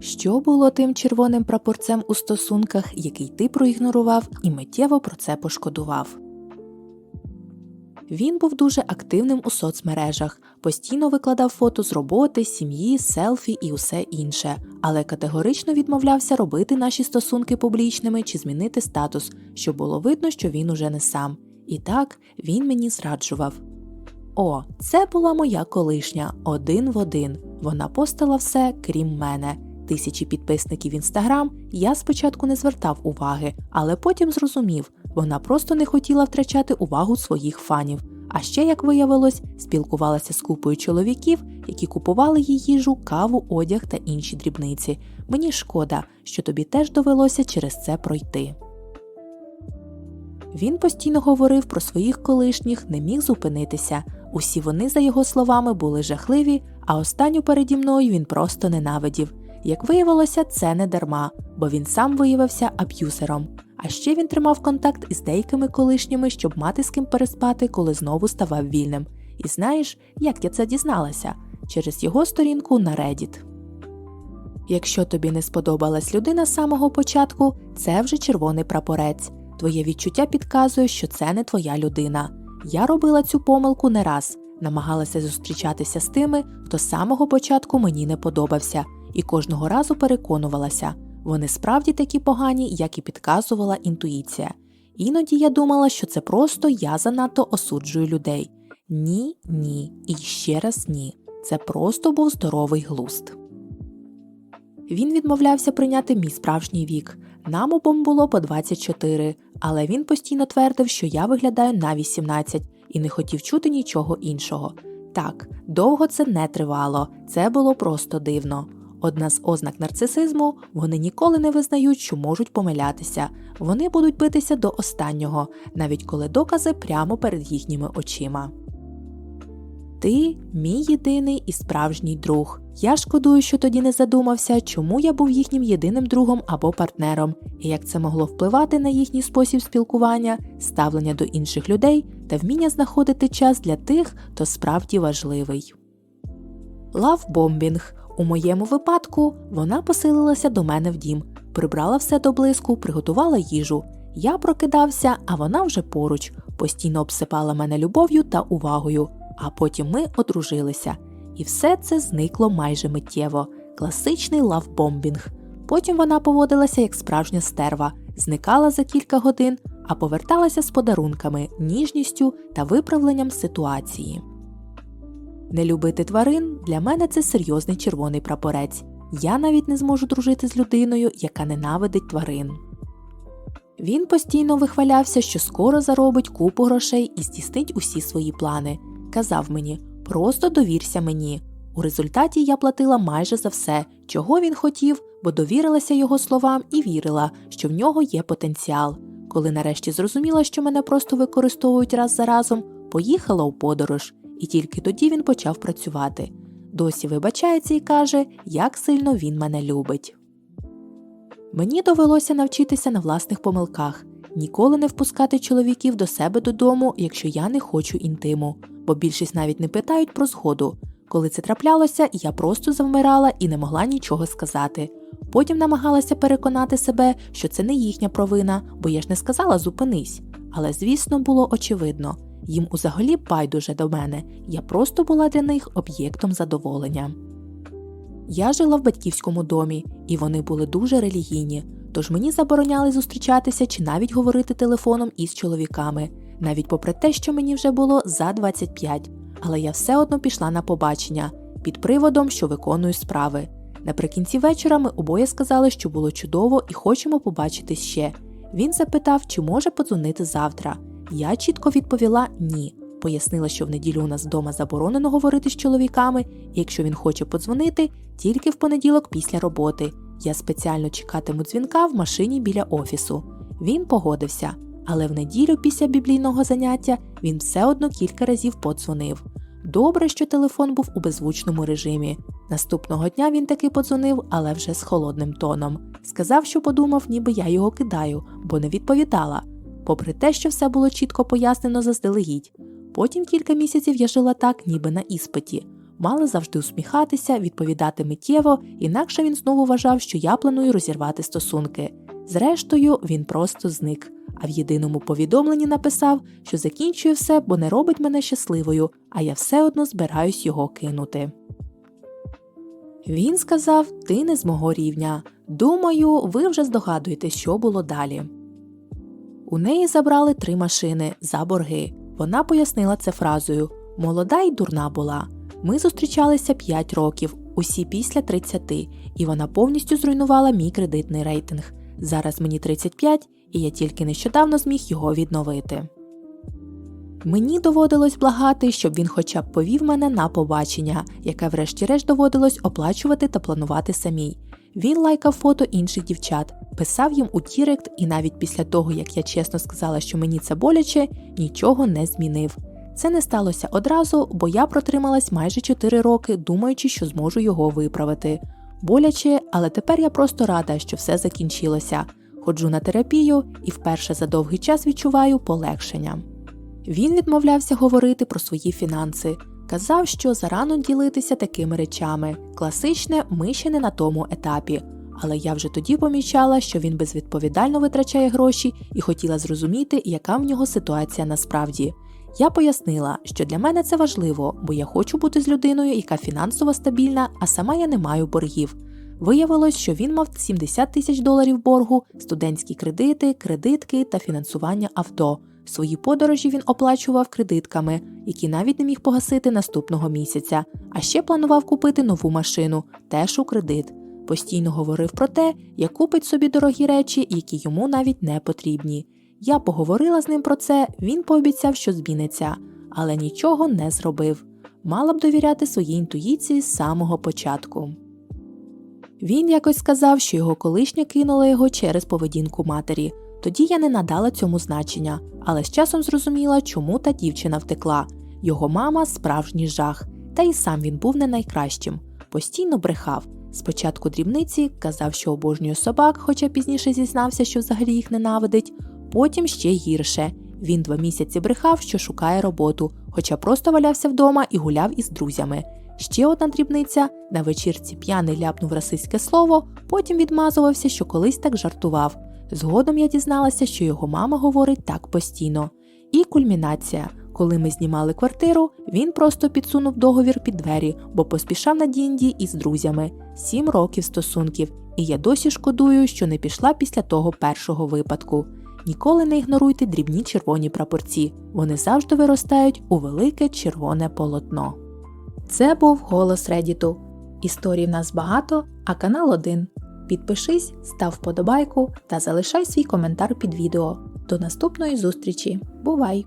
Що було тим червоним прапорцем у стосунках, який ти проігнорував і миттєво про це пошкодував? Він був дуже активним у соцмережах, постійно викладав фото з роботи, сім'ї, селфі і усе інше, але категорично відмовлявся робити наші стосунки публічними чи змінити статус, щоб було видно, що він уже не сам. І так він мені зраджував. О, це була моя колишня, один в один. Вона постала все, крім мене. Тисячі підписників інстаграм я спочатку не звертав уваги, але потім зрозумів, вона просто не хотіла втрачати увагу своїх фанів. А ще, як виявилось, спілкувалася з купою чоловіків, які купували їй їжу, каву, одяг та інші дрібниці. Мені шкода, що тобі теж довелося через це пройти. Він постійно говорив про своїх колишніх, не міг зупинитися. Усі вони, за його словами, були жахливі, а останню переді мною він просто ненавидів. Як виявилося, це не дарма, бо він сам виявився аб'юзером. А ще він тримав контакт із деякими колишніми, щоб мати з ким переспати, коли знову ставав вільним. І знаєш, як я це дізналася? Через його сторінку на Reddit. Якщо тобі не сподобалась людина з самого початку, це вже червоний прапорець. Твоє відчуття підказує, що це не твоя людина. Я робила цю помилку не раз, намагалася зустрічатися з тими, хто з самого початку мені не подобався, і кожного разу переконувалася, вони справді такі погані, як і підказувала інтуїція. Іноді я думала, що це просто я занадто осуджую людей. Ні, ні, і ще раз ні. Це просто був здоровий глузд. Він відмовлявся прийняти мій справжній вік. Нам обом було по 24, але він постійно твердив, що я виглядаю на 18 і не хотів чути нічого іншого. Так, довго це не тривало, це було просто дивно. Одна з ознак нарцисизму вони ніколи не визнають, що можуть помилятися. Вони будуть битися до останнього, навіть коли докази прямо перед їхніми очима. Ти мій єдиний і справжній друг. Я шкодую, що тоді не задумався, чому я був їхнім єдиним другом або партнером, і як це могло впливати на їхній спосіб спілкування, ставлення до інших людей та вміння знаходити час для тих, хто справді важливий. Лавбомбінг. У моєму випадку вона поселилася до мене в дім, прибрала все до блиску, приготувала їжу. Я прокидався, а вона вже поруч, постійно обсипала мене любов'ю та увагою, а потім ми одружилися. І все це зникло майже миттєво. Класичний лавбомбінг. Потім вона поводилася як справжня стерва, зникала за кілька годин, а поверталася з подарунками, ніжністю та виправленням ситуації. Не любити тварин для мене це серйозний червоний прапорець. Я навіть не зможу дружити з людиною, яка ненавидить тварин. Він постійно вихвалявся, що скоро заробить купу грошей і здійснить усі свої плани. Казав мені просто довірся мені. У результаті я платила майже за все, чого він хотів, бо довірилася його словам і вірила, що в нього є потенціал. Коли нарешті зрозуміла, що мене просто використовують раз за разом, поїхала у подорож, і тільки тоді він почав працювати. Досі вибачається і каже, як сильно він мене любить. Мені довелося навчитися на власних помилках, ніколи не впускати чоловіків до себе додому, якщо я не хочу інтиму, бо більшість навіть не питають про згоду. Коли це траплялося, я просто завмирала і не могла нічого сказати. Потім намагалася переконати себе, що це не їхня провина, бо я ж не сказала зупинись. Але, звісно, було очевидно їм узагалі байдуже до мене, я просто була для них об'єктом задоволення. Я жила в батьківському домі, і вони були дуже релігійні, тож мені забороняли зустрічатися чи навіть говорити телефоном із чоловіками, навіть попри те, що мені вже було за 25, але я все одно пішла на побачення під приводом, що виконую справи. Наприкінці вечора ми обоє сказали, що було чудово і хочемо побачитись ще. Він запитав, чи може подзвонити завтра. Я чітко відповіла ні. Пояснила, що в неділю у нас вдома заборонено говорити з чоловіками, і якщо він хоче подзвонити, тільки в понеділок після роботи. Я спеціально чекатиму дзвінка в машині біля офісу. Він погодився, але в неділю після біблійного заняття він все одно кілька разів подзвонив. Добре, що телефон був у беззвучному режимі. Наступного дня він таки подзвонив, але вже з холодним тоном. Сказав, що подумав, ніби я його кидаю, бо не відповідала. Попри те, що все було чітко пояснено заздалегідь. Потім кілька місяців я жила так, ніби на іспиті. мала завжди усміхатися, відповідати миттєво, інакше він знову вважав, що я планую розірвати стосунки. Зрештою, він просто зник, а в єдиному повідомленні написав, що закінчує все, бо не робить мене щасливою, а я все одно збираюсь його кинути. Він сказав: Ти не з мого рівня. Думаю, ви вже здогадуєтесь, що було далі. У неї забрали три машини за борги. Вона пояснила це фразою Молода й дурна була. Ми зустрічалися 5 років, усі після 30, і вона повністю зруйнувала мій кредитний рейтинг. Зараз мені 35, і я тільки нещодавно зміг його відновити. Мені доводилось благати, щоб він хоча б повів мене на побачення, яке врешті-решт доводилось оплачувати та планувати самій. Він лайкав фото інших дівчат, писав їм у Тірект, і навіть після того, як я чесно сказала, що мені це боляче, нічого не змінив. Це не сталося одразу, бо я протрималась майже 4 роки, думаючи, що зможу його виправити. Боляче, але тепер я просто рада, що все закінчилося. Ходжу на терапію і вперше за довгий час відчуваю полегшення. Він відмовлявся говорити про свої фінанси, казав, що зарано ділитися такими речами. Класичне, ми ще не на тому етапі. Але я вже тоді помічала, що він безвідповідально витрачає гроші і хотіла зрозуміти, яка в нього ситуація насправді. Я пояснила, що для мене це важливо, бо я хочу бути з людиною, яка фінансово стабільна, а сама я не маю боргів. Виявилось, що він мав 70 тисяч доларів боргу, студентські кредити, кредитки та фінансування авто. Свої подорожі він оплачував кредитками, які навіть не міг погасити наступного місяця, а ще планував купити нову машину, теж у кредит. Постійно говорив про те, як купить собі дорогі речі, які йому навіть не потрібні. Я поговорила з ним про це, він пообіцяв, що зміниться, але нічого не зробив. Мала б довіряти своїй інтуїції з самого початку. Він якось сказав, що його колишня кинула його через поведінку матері. Тоді я не надала цьому значення, але з часом зрозуміла, чому та дівчина втекла. Його мама справжній жах, та й сам він був не найкращим. Постійно брехав. Спочатку дрібниці казав, що обожнює собак, хоча пізніше зізнався, що взагалі їх ненавидить. Потім ще гірше. Він два місяці брехав, що шукає роботу, хоча просто валявся вдома і гуляв із друзями. Ще одна дрібниця на вечірці п'яний ляпнув расистське слово, потім відмазувався, що колись так жартував. Згодом я дізналася, що його мама говорить так постійно. І кульмінація. Коли ми знімали квартиру, він просто підсунув договір під двері, бо поспішав на Дінді із друзями. Сім років стосунків, і я досі шкодую, що не пішла після того першого випадку. Ніколи не ігноруйте дрібні червоні прапорці, вони завжди виростають у велике червоне полотно. Це був голос Редіту. Історій в нас багато, а канал один. Підпишись, став вподобайку та залишай свій коментар під відео. До наступної зустрічі. Бувай!